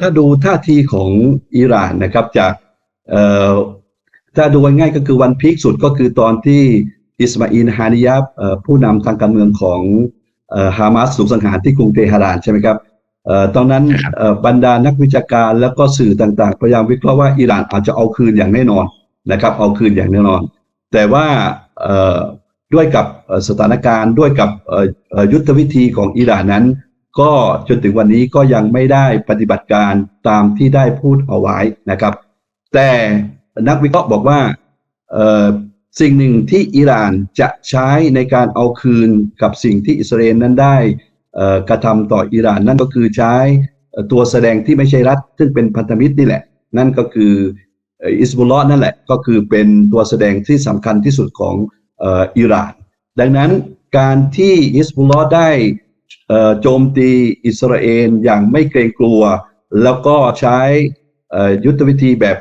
ถ้าดูท่าทีของอิหร่านนะครับจากเอ่อถ้าดูง่ายๆก็คือวันพีคสุดก็คือตอนที่อิสมาอินฮานิยาบเอ่อผู้นำทางการเมืองของเอ่อฮามาสถูกสังหารที่กรุงเตหะรานใช่ไหมครับเอ่อตอนนั้นครับเอ่อบรรดานักวิชาการแล้วก็สื่อต่างๆ พยายามวิเคราะห์ว่าอิหร่านอาจจะเอาคืนอย่างแน่นอนนะครับ เอาคืนอย่างแน่นอน แต่ว่าเอ่อด้วยกับเอ่อสถานการณ์ด้วยกับเอ่อเอ่อยุทธวิธีของอิหร่านนั้น ก็จนถึงวันนี้ก็ยังไม่ได้ปฏิบัติการตามที่ได้พูดเอาไว้นะครับ แต่นักวิเคราะห์บอกว่าสิ่งหนึ่งที่อิหร่านจะใช้ในการเอาคืนกับสิ่งที่อิสราเอลนั้นได้กระทำต่ออิหร่านนั่นก็คือใช้ตัวแสดงที่ไม่ใช่รัฐ ซึ่งเป็นพันธมิตรนี่แหละ นั่นก็คืออิสบุลลอฮ์นั่นแหละ ก็คือเป็นตัวแสดงที่สำคัญที่สุดของอิหร่าน ดังนั้นการที่อิสบุลลอฮ์ได้ โจมตีอิสราเอลอย่างไม่เกรงกลัว แล้วก็ใช้ยุทธวิธีแบบ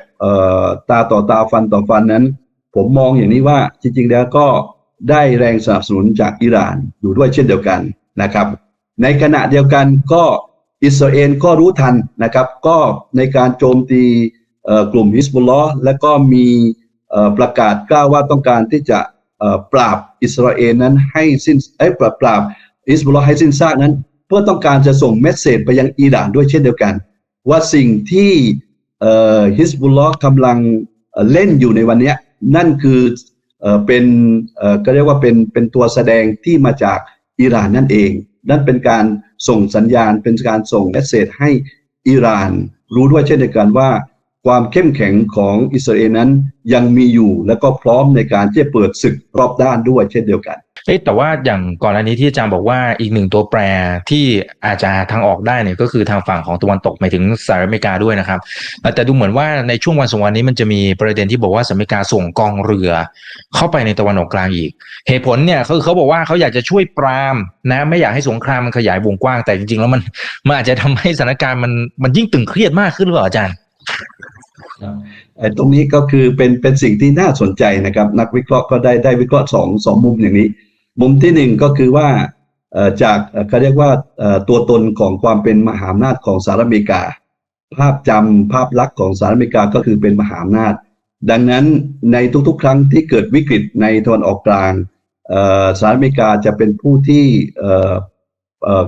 ตาต่อตาฟันต่อฟันนั้น ผมมองอย่างนี้ว่าจริง ๆ แล้วก็ได้แรงสนับสนุนจากอิหร่านอยู่ด้วยเช่นเดียวกันนะครับ ในขณะเดียวกันก็อิสราเอลก็รู้ทันนะครับ ก็ในการโจมตีกลุ่มฮิสบุลลอฮ์และก็มีประกาศกล้าวว่าต้องการที่จะปราบอิสราเอลนั้นให้สิ้นเอ้ปราบปราบ ฮิสบุลลอฮ์ให้สิ้นซากนั้น เพื่อต้องการจะส่งเมสเซจไปยังอิหร่านด้วยเช่นเดียวกัน ว่าสิ่งที่ฮิสบุลลอฮ์กำลังเล่นอยู่ในวันนี้นั่นคือเอเป็นก็เรียกว่าเป็นเป็นตัวแสดงที่มาจากอิหร่านนั่นเอง นั่นเป็นการส่งสัญญาณเป็นการส่งเมสเซจให้อิหร่านรู้ด้วยเช่นเดียวกันว่าความเข้มแข็งของอิสราเอลนั้นยังมีอยู่และก็พร้อมในการที่จะเปิดศึกรอบด้านด้วยเช่นเดียวกัน เอ๊แต่ว่าอย่างก่อนอันนี้ที่อาจารย์บอกว่าอีกหนึ่งตัวแปรที่อาจจะทางออกได้เนี่ยก็คือทางฝั่งของตะวันตกหมายถึงสหรัฐอเมริกาด้วยนะครับ แต่ดูเหมือนว่าในช่วงวันสองวันนี้มันจะมีประเด็นที่บอกว่าสหรัฐอเมริกาส่งกองเรือ เข้าไปในตะวันออกกลางอีก เหตุผลเนี่ยคือเขาบอกว่าเขาอยากจะช่วยปรามนะไม่อยากให้สงครามมันขยายวงกว้างแต่จริงๆ แล้วมันมันอาจจะทำให้สถานการณ์มันมันยิ่งตึงเครียดมากขึ้นหรือเปล่าอาจารย์ไอ้ตรงนี้ก็คือเป็นเป็นสิ่งที่น่าสนใจนะครับ นักวิเคราะห์ก็ได้ได้วิเคราะห์สองสองมุมอย่างนี้ มุมที่หนึ่งก็คือว่าจากเขาเรียกว่าตัวตนของความเป็นมหาอำนาจของสหรัฐอเมริกา ภาพจำภาพลักษณ์ของสหรัฐอเมริกาก็คือเป็นมหาอำนาจ ดังนั้นในทุกๆ ครั้งที่เกิดวิกฤตในตะวันออกกลางสหรัฐอเมริกาจะเป็นผู้ที่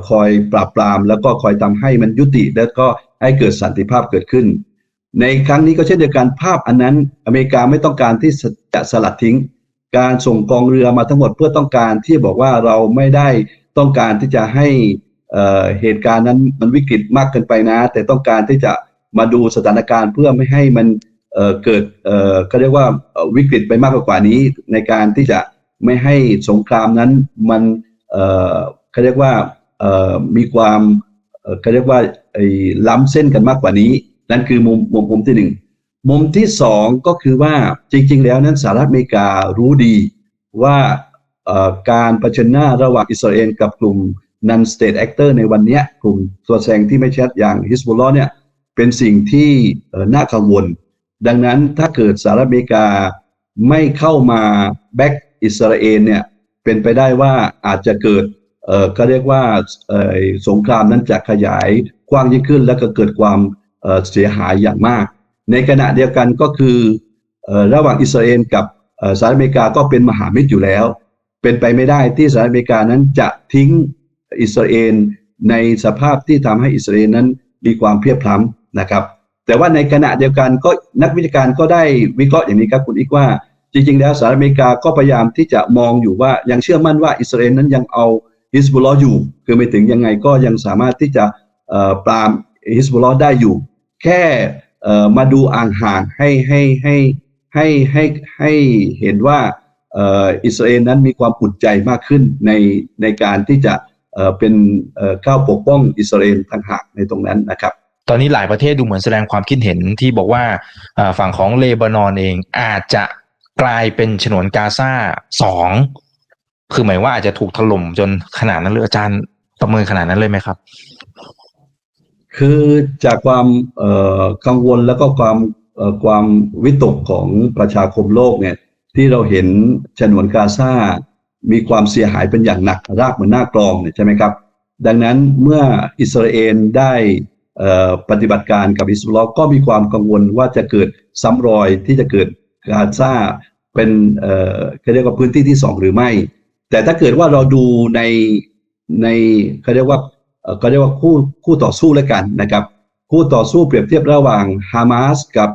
คอยปราบปราม แล้วก็คอยทำให้มันยุติ แล้วก็ให้เกิดสันติภาพเกิดขึ้น ในครั้งนี้ก็เช่นเดียวกันภาพอันนั้นอเมริกาไม่ต้องการที่จะสลัดทิ้ง การส่งกองเรือมาทั้งหมดเพื่อต้องการที่บอกว่าเราไม่ได้ต้องการที่จะให้เหตุการณ์นั้นมันวิกฤตมากเกินไปนะ แต่ต้องการที่จะมาดูสถานการณ์เพื่อไม่ให้มันเเกิดเอ่อก็เรียกว่าวิกฤตไปมากกว่านี้ ในการที่จะไม่ให้สงครามนั้นมันเอ่อเขาเรียกว่ามีความเอ่อเขาเรียกว่าล้ำเส้นกันมากกว่านี้ นั่นคือมุมมุมที่หนึ่ง มุมที่สองก็คือว่าจริง ๆ แล้วนั้นสหรัฐอเมริการู้ดีว่าการเผชิญหน้าระหว่างอิสราเอลกับกลุ่ม non state actor ในวันเนี้ยกลุ่มตัวแสงที่ไม่ชัดอย่างฮิสบุลลอเนี่ยเป็นสิ่งที่น่ากังวล ดังนั้นถ้าเกิดสหรัฐอเมริกาไม่เข้ามาแบ็กอิสราเอลเนี่ยเป็นไปได้ว่าอาจจะเกิดเออก็เรียกว่าสงครามนั้นจะขยายกว้างยิ่งขึ้น แล้วก็เกิดความเสียหายอย่างมาก ในขณะเดียวกันก็คือระหว่างอิสราเอลกับสหรัฐอเมริกาก็เป็นมหามิตรอยู่แล้ว เป็นไปไม่ได้ที่สหรัฐอเมริกานั้นจะทิ้งอิสราเอลในสภาพที่ทำให้อิสราเอลนั้นมีความเพียบพล้ำนะครับ แต่ว่าในขณะเดียวกันก็นักวิชาการก็ได้วิเคราะห์อย่างนี้ครับคุณอีกว่า จริง ๆ แล้วสหรัฐอเมริกาก็พยายามที่จะมองอยู่ว่ายังเชื่อมั่นว่าอิสราเอลนั้นยังเอาฮิสบุลลออยู่ คือไม่ถึงยังไงก็ยังสามารถที่จะปรามฮิสบุลลอได้อยู่ แค่ เอ่อมาดูอ่างห่างให้ให้ให้ให้ให้ให้เห็นว่าเอ่ออิสราเอลนั้นมีความอุ่นใจมากขึ้นในในการที่จะเอ่อเป็นเอ่อข้าวปกป้องอิสราเอลทางหากในตรงนั้นนะครับ ตอนนี้หลายประเทศดูเหมือนแสดงความคิดเห็นที่บอกว่าอ่าฝั่งของเลบานอนเองอาจจะกลายเป็นฉนวนกาซาสองคือหมายว่าอาจจะถูกถล่มจนขนาดนั้นเลยอาจารย์ประเมินขนาดนั้นเลยไหมครับ คือจากความกังวลแล้วก็ความความวิตกของประชาคมโลกเนี่ยที่เราเห็นฉนวนกาซา มีความเสียหายเป็นอย่างหนักรากเหมือนหน้ากลองเนี่ยใช่ไหมครับ ดังนั้นเมื่ออิสราเอลได้ปฏิบัติการกับอิสราเอลก็มีความกังวลว่าจะเกิดซ้ำรอยที่จะเกิดกาซาเป็นเอ่อเขาเรียกว่าพื้นที่ที่สองหรือไม่ แต่ถ้าเกิดว่าเราดูในในเขาเรียกว่า เอ่อเรียกว่าคู่คู่ต่อสู้แล้วกันนะครับ คู่ต่อสู้เปรียบเทียบระหว่างฮามาสกับ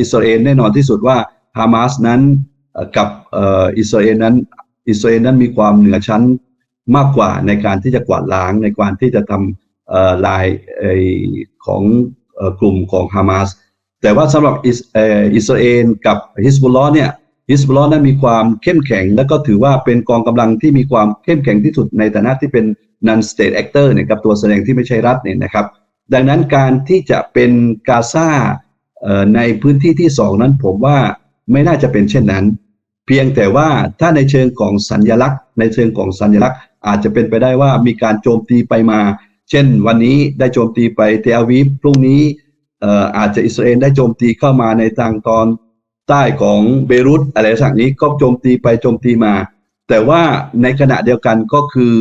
อิสราเอลแน่นอนที่สุดว่าฮามาสนั้นกับอิสราเอลนั้นอิสราเอลนั้นมีความเหนือชั้นมากกว่าในการที่จะกวาดล้างในการที่จะทำลายของกลุ่มของฮามาสแต่ว่าสำหรับอิสราเอลกับฮิสบุลลอฮ์เนี่ย ฮิสบุลลอฮ์นั้นมีความเข้มแข็ง และก็ถือว่าเป็นกองกำลังที่มีความเข้มแข็งที่สุดในฐานะที่เป็น non state actor เนี่ยกับตัวแสดงที่ไม่ใช่รัฐเนี่ยนะครับ ดังนั้นการที่จะเป็นกาซาเอ่อในพื้นที่ที่สองนั้นผมว่าไม่น่าจะเป็นเช่นนั้น เพียงแต่ว่าถ้าในเชิงของสัญญลักษณ์ ในเชิงของสัญญลักษณ์ อาจจะเป็นไปได้ว่ามีการโจมตีไปมา เช่น วันนี้ได้โจมตีไปเทอาวีฟพรุ่งนี้อาจจะอิสราเอลได้โจมตีเข้ามาในทางตอน ใต้ของเบรุตอะไรสักนี้ก็โจมตีไปโจมตีมา แต่ว่าในขณะเดียวกันก็คือ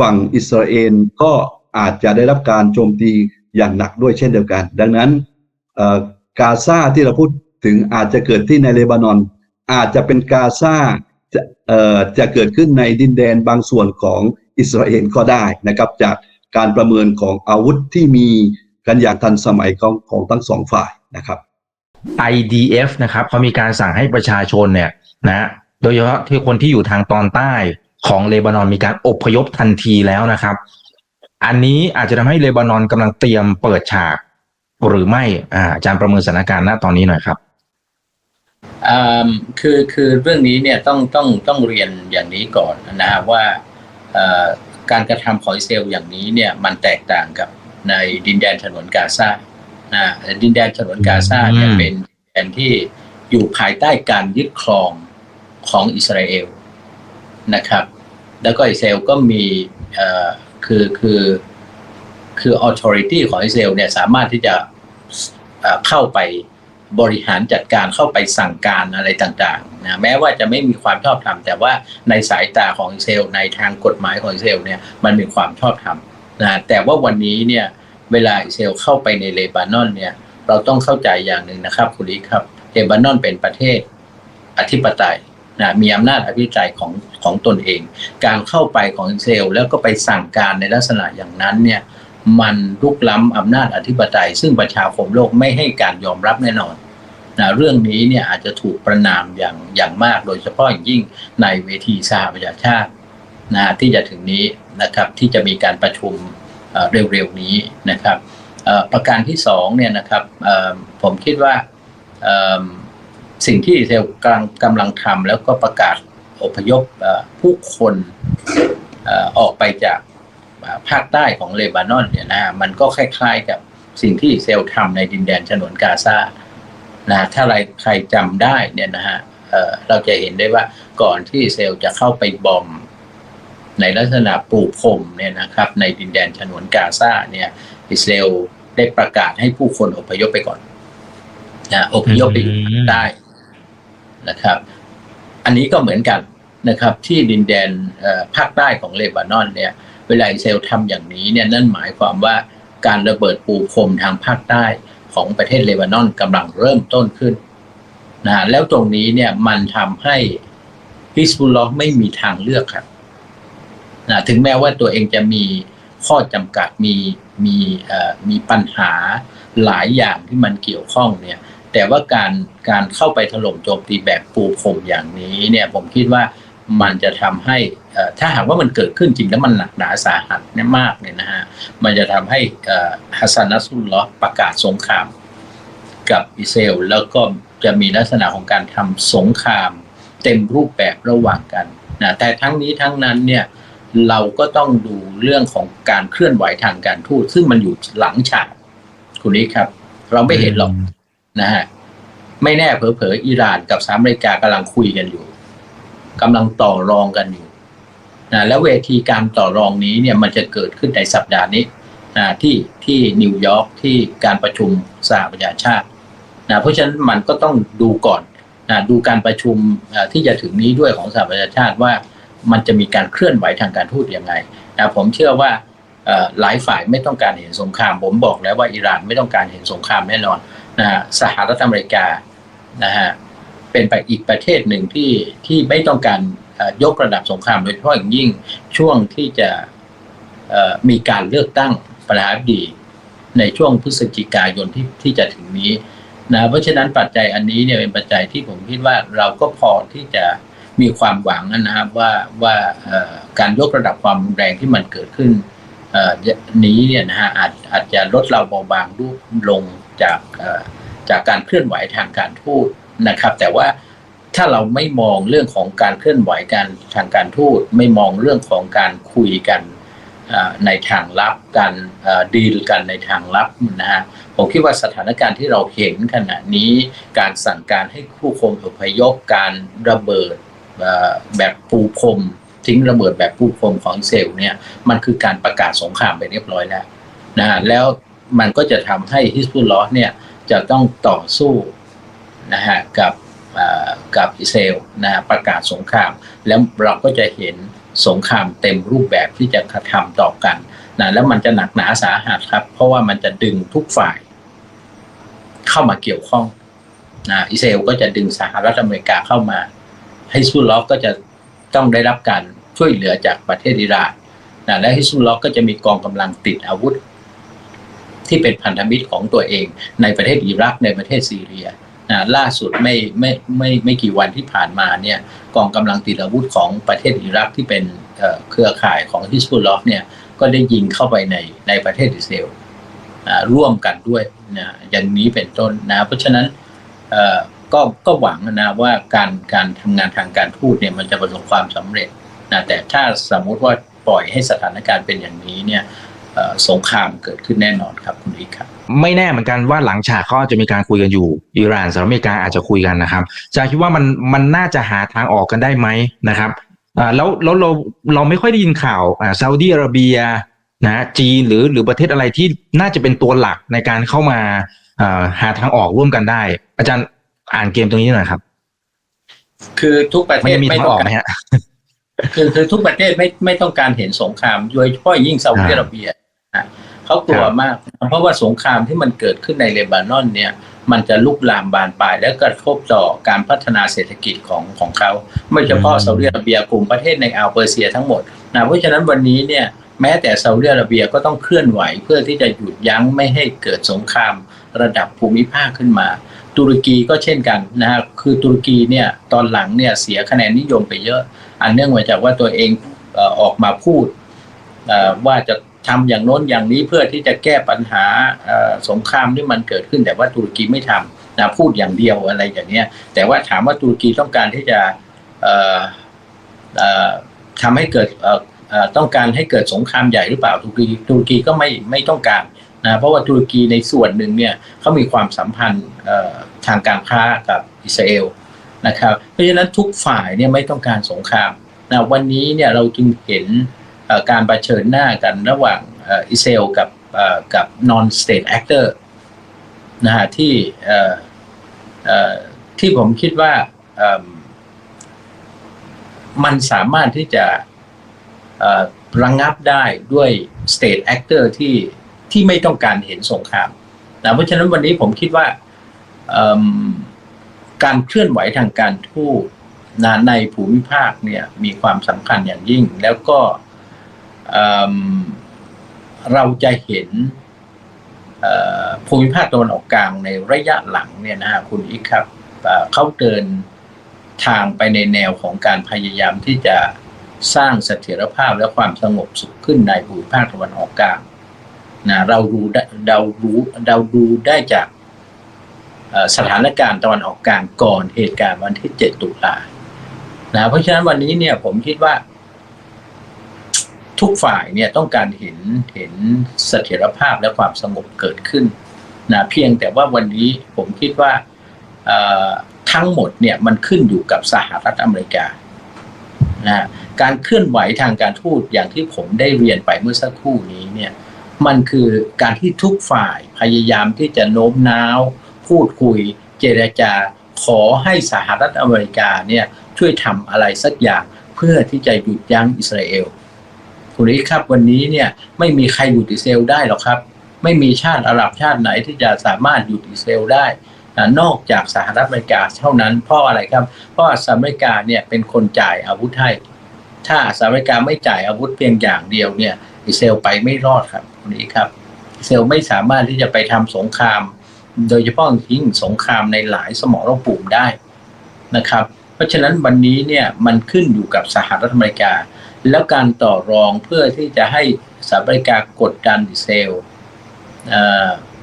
ฝั่งอิสราเอลก็อาจจะได้รับการโจมตีอย่างหนักด้วยเช่นเดียวกัน ดังนั้นกาซาที่เราพูดถึงอาจจะเกิดที่ในเลบานอน อาจจะเป็นกาซาจะจะเกิดขึ้นในดินแดนบางส่วนของอิสราเอลก็ได้นะครับ จากการประเมินของอาวุธที่มีกันอย่างทันสมัยของของทั้งสองฝ่ายนะครับ IDF นะครับเขามีการสั่งให้ประชาชนเนี่ยนะโดยเฉพาะที่คนที่อยู่ทางตอนใต้ของเลบานอนมีการอพยพทันทีแล้วนะครับ อันนี้อาจจะทำให้เลบานอนกำลังเตรียมเปิดฉาก หรือไม่อาอาจารย์ประเมินสถานการณ์ณตอนนี้หน่อยครับอ่าคือคือเรื่องนี้เนี่ยต้องต้องต้องเรียนอย่างนี้ก่อนนะฮะว่าการกระทำของอิสราเอลอย่างนี้เนี่ยมันแตกต่างกับในดินแดนฉนนกาซา นะดินแดนฉนวนกาซาเนี่ยอืมเป็นดินแดนที่อยู่ภายใต้การยึดครองของอิสราเอลนะครับ แล้วก็อิสราเอลก็มีเอ่อคือคือคือ authority ของอิสราเอลเนี่ยสามารถที่จะเอ่อเข้าไปบริหารจัดการเข้าไปสั่งการอะไรต่างๆนะแม้ว่าจะไม่มีความชอบธรรมแต่ว่าในสายตาของอิสราเอลในทางกฎหมายของอิสราเอลเนี่ยมันมีความชอบธรรมนะแต่ว่าวันนี้เนี่ย เวลาอิสราเอลเข้าไปในเลบานอนเนี่ย เราต้องเข้าใจอย่างหนึ่งนะครับคุณลิครับเลบานอนเป็นประเทศอธิปไตยนะมีอำนาจอภิปไตยของของตนเอง การเข้าไปของอิสราเอลแล้วก็ไปสั่งการในลักษณะอย่างนั้นเนี่ยมันลุกล้ำอำนาจอธิปไตย ซึ่งประชาคมโลกไม่ให้การยอมรับแน่นอนนะเรื่องนี้เนี่ยอาจจะถูกประนามอย่างอย่างมาก โดยเฉพาะอย่างยิ่งในเวทีสหประชาชาตินะที่จะถึงนี้นะครับที่จะมีการประชุม เร็วๆนี้นะครับประการที่สองเนี่ยนะครับผมคิดว่าสิ่งที่อิสราเอลกำลังกำลังทำแล้วก็ประกาศอพยพผู้คนออกไปจากภาคใต้ของเลบานอนเนี่ยนะมันก็คล้ายๆกับสิ่งที่อิสราเซลทำในดินแดนฉนวนกาซานะถ้าใครจำได้เนี่ยนะฮะเเราจะเห็นได้ว่าก่อนที่อิสราเซลจะเข้าไปบอม ในลักษณะปลูกพรมเนี่ยนะครับในดินแดนฉนวนกาซาเนี่ยอิสราเอลได้ประกาศให้ผู้คนอพยพไปก่อนนะอพยพไปอยู่ได้นะครับ อันนี้ก็เหมือนกันนะครับ ที่ดินแดนภาคใต้ของเลบานอนเนี่ย เวลาอิสราเอลทำอย่างนี้เนี่ยนั่นหมายความว่าการระเบิดปูพรมทางภาคใต้ของประเทศเลบานอนกำลังเริ่มต้นขึ้นนะแล้วตรงนี้เนี่ยมันทำให้ฮิสบุลลอฮ์ไม่มีทางเลือกครับ นะถึงแม้ว่าตัวเองจะมีข้อจำกัดมีมีมีปัญหาหลายอย่างที่มันเกี่ยวข้องเนี่ยแต่ว่าการการเข้าไปถล่มโจมตีแบบปูพรมอย่างนี้เนี่ยผมคิดว่ามันจะทำให้ถ้าหากว่ามันเกิดขึ้นจริงแล้วมันหนักหนาสาหัสเนี่ยมากเนี่ยนะฮะมันจะทำให้ฮัสซันนัสซุลลอประกาศสงครามกับอิสราเอลแล้วก็จะมีลักษณะของการทำสงครามเต็มรูปแบบระหว่างกันนะแต่ทั้งนี้ทั้งนั้นเนี่ย เราก็ต้องดูเรื่องของการเคลื่อนไหวทางการทูตซึ่งมันอยู่หลังฉากคุณนี้ครับ เราไม่เห็นหรอกนะฮะไม่แน่เผลอๆอิหร่านกับสหรัฐอเมริกากำลังคุยกันอยู่กำลังต่อรองกันอยู่นะแล้วเวทีการต่อรองนี้เนี่ยมันจะเกิดขึ้นในสัปดาห์นี้นะที่ที่นิวยอร์กที่การประชุมสหประชาชาตินะเพราะฉะนั้นมันก็ต้องดูก่อนนะดูการประชุมเอ่อที่จะถึงนี้ด้วยของสหประชาชาติว่า มันจะมีการเคลื่อนไหวทางการทูตยังไงนะผมเชื่อว่าหลายฝ่ายไม่ต้องการเห็นสงคราม ผมบอกแล้วว่าอิหร่านไม่ต้องการเห็นสงครามแน่นอนนะฮะสหรัฐอเมริกานะฮะเป็นไปอีกประเทศหนึ่งที่ที่ไม่ต้องการยกระดับสงครามโดยเฉพาะอย่างยิ่งช่วงที่จะมีการเลือกตั้งประธานาธิบดีในช่วงพฤศจิกายนที่ที่จะถึงนี้นะเพราะฉะนั้นปัจจัยอันนี้เนี่ยเป็นปัจจัยที่ผมคิดว่าเราก็พอที่จะ มีความหวังนะครับว่าว่าการยกระดับความรุนแรงที่มันเกิดขึ้นนี้เนี่ยนะฮะอาจอาจจะลดเราเบาบางรูปลงจากจากการเคลื่อนไหวทางการทูตนะครับ แต่ว่าถ้าเราไม่มองเรื่องของการเคลื่อนไหวการทางการทูตไม่มองเรื่องของการคุยกันในทางลับการดีลกันในทางลับนะฮะผมคิดว่าสถานการณ์ที่เราเห็นขณะนี้ การสั่งการให้ผู้คมอพยพการระเบิด แบบปูพรมทิ้งระเบิดแบบปูพรมของอิสราเซลเนี่ยมันคือการประกาศสงครามไปเรียบร้อยแล้วนะแล้วมันก็จะทำให้ฮิสบุลลอฮ์เนี่ยจะต้องต่อสู้นะฮะกับกับอิสราเอลนะฮะประกาศสงคราม แล้วเราก็จะเห็นสงครามเต็มรูปแบบที่จะกระทำต่อกันนะแล้วมันจะหนักหนาสาหัสครับ เพราะว่ามันจะดึงทุกฝ่าย เข้ามาเกี่ยวข้องนะอิสราเอลก็จะดึงสหรัฐอเมริกาเข้ามา ให้ซุลล็อกก็จะต้องได้รับการช่วยเหลือจากประเทศอิหร่านนะและฮิสซุลล็อกก็จะมีกองกำลังติดอาวุธ ที่เป็นพันธมิตรของตัวเอง ในประเทศอิรักในประเทศซีเรียนะล่าสุดไม่ไม่ไม่ไม่กี่วันที่ผ่านมาเนี่ยกองกำลังติดอาวุธของประเทศอิรักที่เป็นเครือข่ายของฮิสบุลลอฮ์เนี่ยก็ได้ยิงเข้าไปในในประเทศอิสราเอลร่วมกันด้วยนะอย่างนี้เป็นต้นนะเพราะฉะนั้นอ ก็ก็หวังนะว่าการการทำงานทางการทูตเนี่ยมันจะประสบความสำเร็จนะแต่ถ้าสมมุติว่าปล่อยให้สถานการณ์เป็นอย่างนี้เนี่ยสงครามเกิดขึ้นแน่นอนครับคุณอีกครับ ไม่แน่เหมือนกันว่าหลังฉากเขาจะมีการคุยกันอยู่อิหร่านสหรัฐอเมริกาอาจจะคุยกันนะครับอาจารย์คิดว่ามันมันน่าจะหาทางออกกันได้ไหมนะครับแล้วแล้วเราเราไม่ค่อยได้ยินข่าวอ่าซาอุดีอาระเบียนะจีนหรือหรือประเทศอะไรที่น่าจะเป็นตัวหลักในการเข้ามาหาทางออกร่วมกันได้ อาจารย์ อ่านเกมตรงนี้หน่อยครับ คือทุกประเทไม่ศมีไม่ทางต้อองอกการไหมฮะคือคือทุกประเทศไม่ไม่ต้องการเห็นสงครามโดยเฉพาะยิ่งซาอุดิอ่าอาระเบียนะเขากลัวครับมาก เพราะว่าสงครามที่มันเกิดขึ้นในเลบานอนเนี่ย มันจะลุกลามบานปลาย และกระทบต่อการพัฒนาเศรษฐกิจของของเขาไม่เฉพาะซาอุดิอาระเบียกลุ่มประเทศในอ่าวเปอร์เซียทั้งหมดนะเพราะฉะนั้นวันนี้เนี่ยแม้แต่ซาอุดิอาระเบียก็ต้องเคลื่อนไหวเพื่อที่จะหยุดยั้งไม่ให้เกิดสงครามระดับภูมิภาคขึ้นมา ตุรกีก็เช่นกันนะฮะคือตุรกีเนี่ยตอนหลังเนี่ยเสียคะแนนนิยมไปเยอะ อันเนื่องมาจากว่าตัวเองเออออกมาพูดว่าจะทำอย่างโน้นอย่างนี้เพื่อที่จะแก้ปัญหาสงครามที่มันเกิดขึ้น แต่ว่าตุรกีไม่ทำนะพูดอย่างเดียวอะไรอย่างเนี้ยแต่ว่าถามว่าตุรกีต้องการที่จะเอ่อเอ่อทำให้เกิดต้องการให้เกิดสงครามใหญ่หรือเปล่าตุรกีตุรกีก็ไม่ไม่ต้องการ นะเพราะว่าตุรกีในส่วนหนึ่งเนี่ยเขามีความสัมพันธ์ทางการค้ากับอิสราเอลนะครับเพราะฉะนั้นทุกฝ่ายเนี่ยไม่ต้องการสงครามนะวันนี้เนี่ยเราจึงเห็นการรเผชิญหน้ากันระหว่างอิสราเอลกับกับ non state actor นะฮะที่ที่ผมคิดว่ามันสามารถที่จะระงงับได้ด้วย state actor ที่ ที่ไม่ต้องการเห็นสงครามนะเพราะฉะนั้นวันนี้ผมคิดว่าการเคลื่อนไหวทางการทูตนะในภูมิภาคเนี่ยมีความสำคัญอย่างยิ่ง แล้วก็เราจะเห็นภูมิภาคตะวันออกกลางในระยะหลังเนี่ยนะฮะคุณอีกครับเขาเดินทางไปในแนวของการพยายามที่จะสร้างเสถียรภาพและความสงบสุขขึ้นในภูมิภาคตะวันออกกลาง นะเรารู้ได้เรารู้เราดูได้จากสถานการณ์ตะวันออกกลางก่อนเหตุการณ์วันที่ 7 ตุลานะเพราะฉะนั้นวันนี้เนี่ยผมคิดว่าทุกฝ่ายเนี่ยต้องการเห็นเห็นเสถียรภาพและความสงบเกิดขึ้นนะเพียงแต่ว่าวันนี้ผมคิดว่าทั้งหมดเนี่ยมันขึ้นอยู่กับสหรัฐอเมริกานะการเคลื่อนไหวทางการทูตอย่างที่ผมได้เรียนไปเมื่อสักครู่นี้เนี่ย มันคือการที่ทุกฝ่ายพยายามที่จะโน้มน้าว พูดคุย เจรจา ขอให้สหรัฐอเมริกาเนี่ยช่วยทำอะไรสักอย่างเพื่อที่จะหยุดยั้งอิสราเอลคุณอีกครับวันนี้เนี่ยไม่มีใครหยุดอิสราเอลได้หรอกครับ ไม่มีชาติอาหรับชาติไหนที่จะสามารถหยุดอิสราเอลได้นอกจากสหรัฐอเมริกาเท่านั้นเพราะอะไรครับ เพราะสหรัฐอเมริกาเนี่ยเป็นคนจ่ายอาวุธให้ ถ้าสหรัฐอเมริกาไม่จ่ายอาวุธเพียงอย่างเดียวเนี่ยอิสราเอลไปไม่รอดครับ คุณอีกครับอิสราเอลไม่สามารถที่จะไปทำสงคราม โดยเฉพาะยิ่งสงครามในหลายสมรภูมิได้นะครับ เพราะฉะนั้นวันนี้เนี่ยมันขึ้นอยู่กับสหรัฐอเมริกา แล้วการต่อรองเพื่อที่จะให้สหรัฐอเมริกากดดันอิสราเอล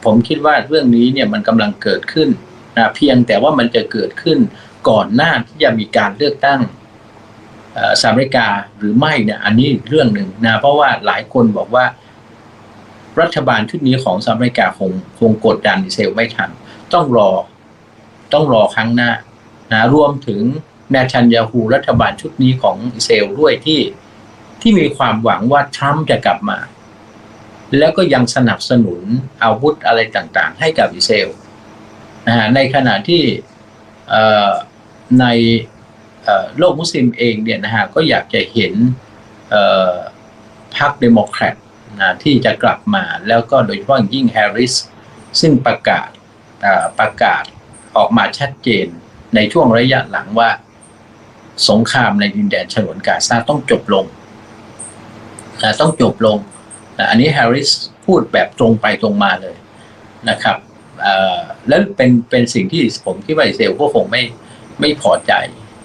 ผมคิดว่าเรื่องนี้เนี่ยมันกำลังเกิดขึ้นนะเพียงแต่ว่ามันจะเกิดขึ้นก่อนหน้าที่จะมีการเลือกตั้งสหรัฐอเมริกาหรือไม่เนี่ยอันนี้เรื่องหนึ่งนะเพราะว่าหลายคนบอกว่า รัฐบาลชุดนี้ของสหรัฐอเมริกาคงคงกดดันอิสราเอลไม่ทัน ต้องรอต้องรอครั้งหน้านะรวมถึงเนชันยาฮูรัฐบาลชุดนี้ของอิสราเอลด้วยที่ที่มีความหวังว่าทรัมป์จะกลับมา แล้วก็ยังสนับสนุนอาวุธอะไรต่างๆ ให้กับอิสราเอลนะฮะในขณะที่ในโลกมุสลิมเองเนี่ยนะฮะก็อยากจะเห็นพรรคเดโมแครต ที่จะกลับมาแล้วก็โดยเฉพาะยิ่งแฮร์ริสซึ่งประกาศประกาศออกมาชัดเจนในช่วงระยะหลังว่าสงครามในดินแดนฉนวนกาซาต้องจบลงนะต้องจบลงนะอันนี้แฮร์ริสพูดแบบตรงไปตรงมาเลยนะครับแล้วเป็นเป็นสิ่งที่ผมคิดว่าอิสราเอลก็คงไม่ไม่พอใจ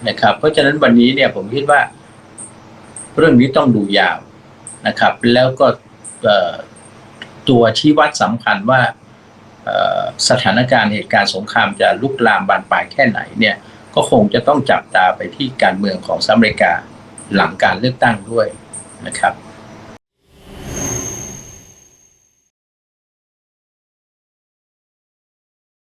นะครับ เพราะฉะนั้นวันนี้เนี่ยผมคิดว่า เรื่องนี้ต้องดูยาวนะครับ แล้วก็ ตัวชี้วัดสำคัญว่าสถานการณ์เหตุการณ์สงครามจะลุกลามบานปลายแค่ไหนเนี่ยก็คงจะต้องจับตาไปที่การเมืองของสหรัฐอเมริกาหลังการเลือกตั้งด้วยนะครับ